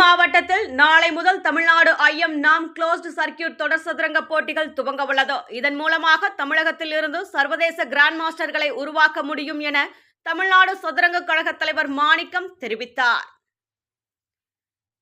மாவட்டத்தில் நாளை முதல் தமிழ்நாடு ஐஎம் நாம் க்ளோஸ்டு சர்க்கியூட் தொடர் சதுரங்க போட்டிகள் துவங்க உள்ளது. இதன் மூலமாக தமிழகத்தில் இருந்து சர்வதேச கிராண்ட் மாஸ்டர்களை உருவாக்க முடியும் என தமிழ்நாடு சதுரங்க கழக தலைவர் மாணிக்கம் தெரிவித்தார்.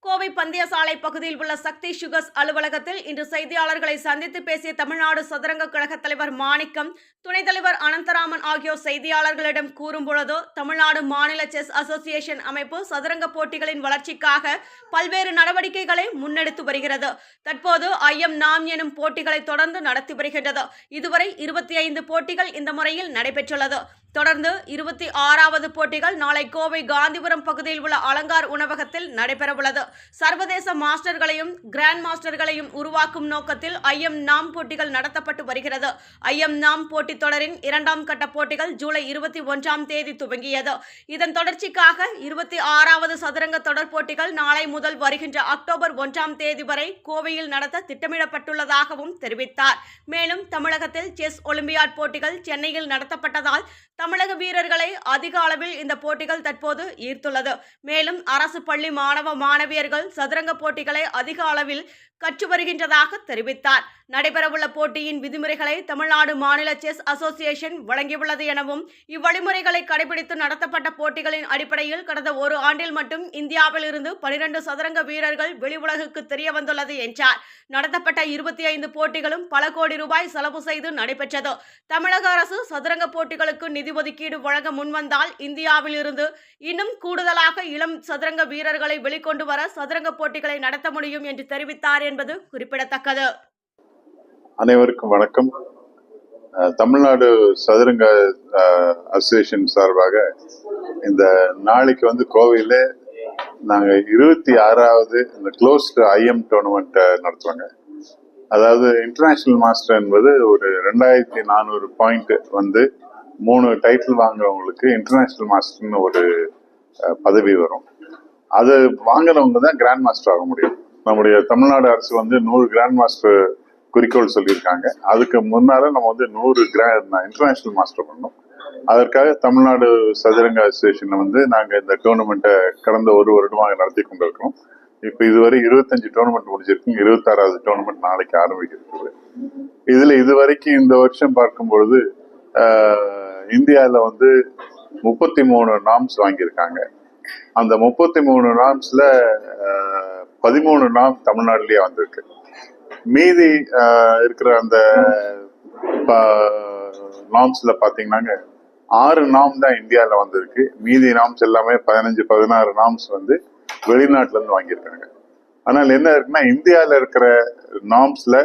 கோவை பந்தயசாலை பகுதியில் உள்ள சக்தி சுகர்ஸ் அலுவலகத்தில் இன்று செய்தியாளர்களை சந்தித்து பேசிய தமிழ்நாடு சதுரங்க கழக தலைவர் மாணிக்கம் துணைத் தலைவர் அனந்தராமன் ஆகியோர் செய்தியாளர்களிடம் கூறும்பொழுது தமிழ்நாடு மாநில செஸ் அசோசியேஷன் அமைப்பு சதுரங்க போட்டிகளின் வளர்ச்சிக்காக பல்வேறு நடவடிக்கைகளை முன்னெடுத்து வருகிறது. தற்போது ஐயம் நாம் எனும் போட்டிகளை தொடர்ந்து நடத்தி வருகின்றது. இதுவரை இருபத்தி ஐந்து போட்டிகள் இந்த முறையில் நடைபெற்றுள்ளது. தொடர்ந்து இருபத்தி ஆறாவது போட்டிகள் நாளை கோவை காந்திபுரம் பகுதியில் உள்ள அலங்கார் உணவகத்தில் நடைபெறவுள்ளது. சர்வதேச மாஸ்டர்களையும் கிராண்ட் மாஸ்டர்களையும் உருவாக்கும் நோக்கத்தில் ஐஎம் நாம் போட்டிகள் நடத்தப்பட்டு வருகிறது. ஐஎம் நாம் போட்டித் தொடரின் இரண்டாம் கட்ட போட்டிகள் ஜூலை இருபத்தி ஒன்றாம் தேதி துவங்கியது. இதன் தொடர்ச்சிக்காக இருபத்தி ஆறாவது சதுரங்க தொடர் போட்டிகள் நாளை முதல் வருகின்ற அக்டோபர் ஒன்றாம் தேதி வரை கோவையில் நடத்த திட்டமிடப்பட்டுள்ளதாகவும் தெரிவித்தார். மேலும் தமிழகத்தில் செஸ் ஒலிம்பியாட் போட்டிகள் சென்னையில் நடத்தப்பட்டதால் தமிழக வீரர்களை அதிக அளவில் இந்த போட்டிகள் தற்போது ஈர்த்துள்ளது. மேலும் அரசு பள்ளி மாணவ மாணவியர்கள் சதுரங்க போட்டிகளை அதிக அளவில் கற்று வருகின்றதாக தெரிவித்தார். நடைபெறவுள்ள போட்டியின் விதிமுறைகளை தமிழ்நாடு மாநில செஸ் அசோசியேஷன் வழங்கியுள்ளது எனவும் இவ்வழிமுறைகளை கடைபிடித்து நடத்தப்பட்ட போட்டிகளின் அடிப்படையில் கடந்த ஒரு ஆண்டில் மட்டும் இந்தியாவில் இருந்து பனிரெண்டு சதுரங்க வீரர்கள் வெளி உலகுக்கு தெரிய வந்துள்ளது என்றார். நடத்தப்பட்ட இருபத்தி ஐந்து போட்டிகளும் பல கோடி ரூபாய் செலவு செய்து நடைபெற்றது. தமிழக அரசு சதுரங்க போட்டிகளுக்கு நிதி ஒதுக்கீடு வழங்க முன்வந்தால் இந்தியாவில் இருந்து இன்னும் கூடுதலாக இளம் சதுரங்க வீரர்களை வெளிக்கொண்டு வர சதுரங்க போட்டிகளை நடத்த முடியும் என்று தெரிவித்தார் என்பது குறிப்பிடத்தக்கது. அனைவருக்கும் வணக்கம். தமிழ்நாடு சதுரங்க அசோசியேஷன் சார்பாக இந்த நாளைக்கு வந்து கோவையில் நாங்க இருபத்தி ஆறாவது இந்த க்ளோஸ்டு ஐஎம் டோர்னமெண்ட்டை நடத்துவாங்க அதாவது இன்டர்நேஷனல் மாஸ்டர் என்பது ஒரு ரெண்டாயிரத்தி நானூறு பாயிண்ட் வந்து மூணு டைட்டில் வாங்குறவங்களுக்கு இன்டர்நேஷ்னல் மாஸ்டர்னு ஒரு பதவி வரும். அது வாங்குறவங்க தான் கிராண்ட் மாஸ்டர் ஆக முடியும். நம்முடைய தமிழ்நாடு அரசு வந்து நூறு கிராண்ட் மாஸ்டர் குறிக்கோள் சொல்லியிருக்காங்க. அதுக்கு முன்னால நம்ம வந்து நூறு கிராண்ட் இன்டர்நேஷ்னல் மாஸ்டர் பண்ணோம். அதற்காக தமிழ்நாடு சதுரங்க அசோசியேஷனில் வந்து நாங்கள் இந்த டோர்னமெண்ட்டை கடந்த ஒரு வருடமாக நடத்தி கொண்டிருக்கிறோம். இப்போ இதுவரை இருபத்தஞ்சு டோர்னமெண்ட் முடிஞ்சிருக்கு. இருபத்தாறாவது டோர்னமெண்ட் நாளைக்கு ஆரம்பிக்கிறது. இதில் இதுவரைக்கும் இந்த வருஷம் பார்க்கும் இந்தியாவில் வந்து முப்பத்தி மூணு நாம்ஸ் வாங்கியிருக்காங்க. அந்த முப்பத்தி மூணு நாம்ஸில் பதிமூணு நாம் தமிழ்நாட்டிலேயே வந்திருக்கு. மீதி இருக்கிற அந்த நாம்ஸில் பார்த்தீங்கன்னாங்க ஆறு நாம் தான் இந்தியாவில் வந்திருக்கு. மீதி நாம்ஸ் எல்லாமே பதினஞ்சு பதினாறு நாம்ஸ் வந்து வெளிநாட்டிலேருந்து வாங்கியிருக்காங்க. ஆனால் என்ன இருக்குன்னா இந்தியாவில் இருக்கிற நாம்ஸில்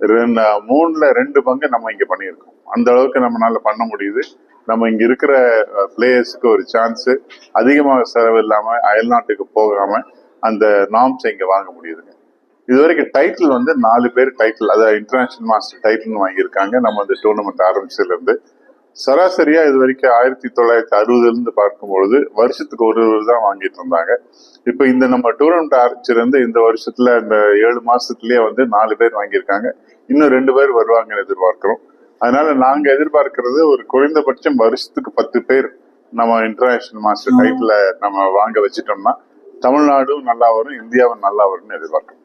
ரெண்டு மூணுல ரெண்டு பங்கு நம்ம இங்க பண்ணியிருக்கோம். அந்த அளவுக்கு நம்மளால பண்ண முடியுது. நம்ம இங்க இருக்கிற பிளேயர்ஸுக்கு ஒரு சான்ஸ் அதிகமாக செலவு இல்லாம அயல்நாட்டுக்கு போகாம அந்த நாம்ஸ் இங்க வாங்க முடியுதுங்க. இது வரைக்கும் டைட்டில் வந்து நாலு பேர் டைட்டில் அதாவது இன்டர்நேஷனல் மாஸ்டர் டைட்டில்னு வாங்கியிருக்காங்க. நம்ம அந்த டோர்னமெண்ட் ஆரம்பிச்சதுல இருந்து சராசரியா இது வரைக்கும் ஆயிரத்தி தொள்ளாயிரத்தி அறுபதுல இருந்து பார்க்கும்பொழுது வருஷத்துக்கு ஒரு ஒரு தான் வாங்கிட்டு இருந்தாங்க. இப்போ இந்த நம்ம டூர்னமெண்ட் ஆரம்பிச்சிருந்து இந்த வருஷத்துல இந்த ஏழு மாசத்துலயே வந்து நாலு பேர் வாங்கியிருக்காங்க. இன்னும் ரெண்டு பேர் வருவாங்கன்னு எதிர்பார்க்கிறோம். அதனால நாங்க எதிர்பார்க்கிறது ஒரு குறைந்தபட்சம் வருஷத்துக்கு பத்து பேர் நம்ம இன்டர்நேஷனல் மாஸ்டர் டைட்டில நம்ம வாங்க வச்சிட்டோம்னா தமிழ்நாடும் நல்லா வரும் இந்தியாவும் நல்லா வரும்னு எதிர்பார்க்கிறோம்.